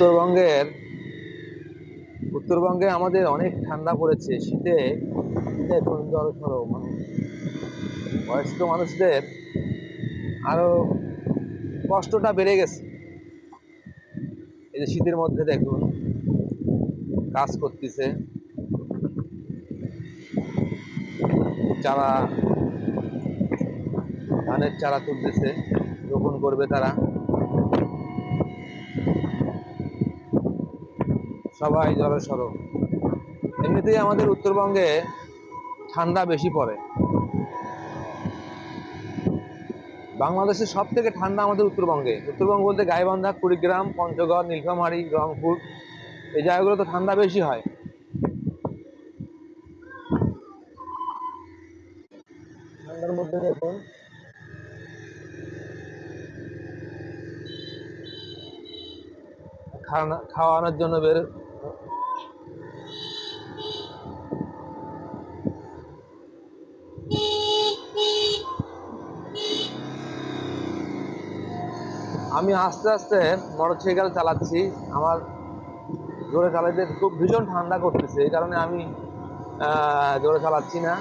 উত্তরবঙ্গের, উত্তরবঙ্গে আমাদের অনেক ঠান্ডা পড়েছে, শীতে এখন মানুষ বয়স্ক মানুষদের আরও কষ্টটা বেড়ে গেছে। এই যে শীতের মধ্যে দেখুন, কাজ করতেছে, চারা, ধানের চারা তুলতেছে, রোপণ করবে তারা। সবাই জড়সড়। এমনিতেই আমাদের উত্তরবঙ্গে ঠান্ডা বেশি পড়ে। বাংলাদেশের সব থেকে ঠান্ডা আমাদের উত্তরবঙ্গে। উত্তরবঙ্গ বলতে গাইবান্ধা কুড়িগ্রাম পঞ্চগড় নীলফামারী রংপুর এই জায়গাগুলো তো ঠান্ডা বেশি হয়। ঠান্ডার মধ্যে দেখুন। খাওয়ানো খাওয়ানোর জন্য বের আমি আস্তে আস্তে মোটরসাইকেল চালাচ্ছি। আমার জোরে চালাতে খুব ভীষণ ঠান্ডা করতেছে, এই কারণে আমি জোরে চালাচ্ছি না।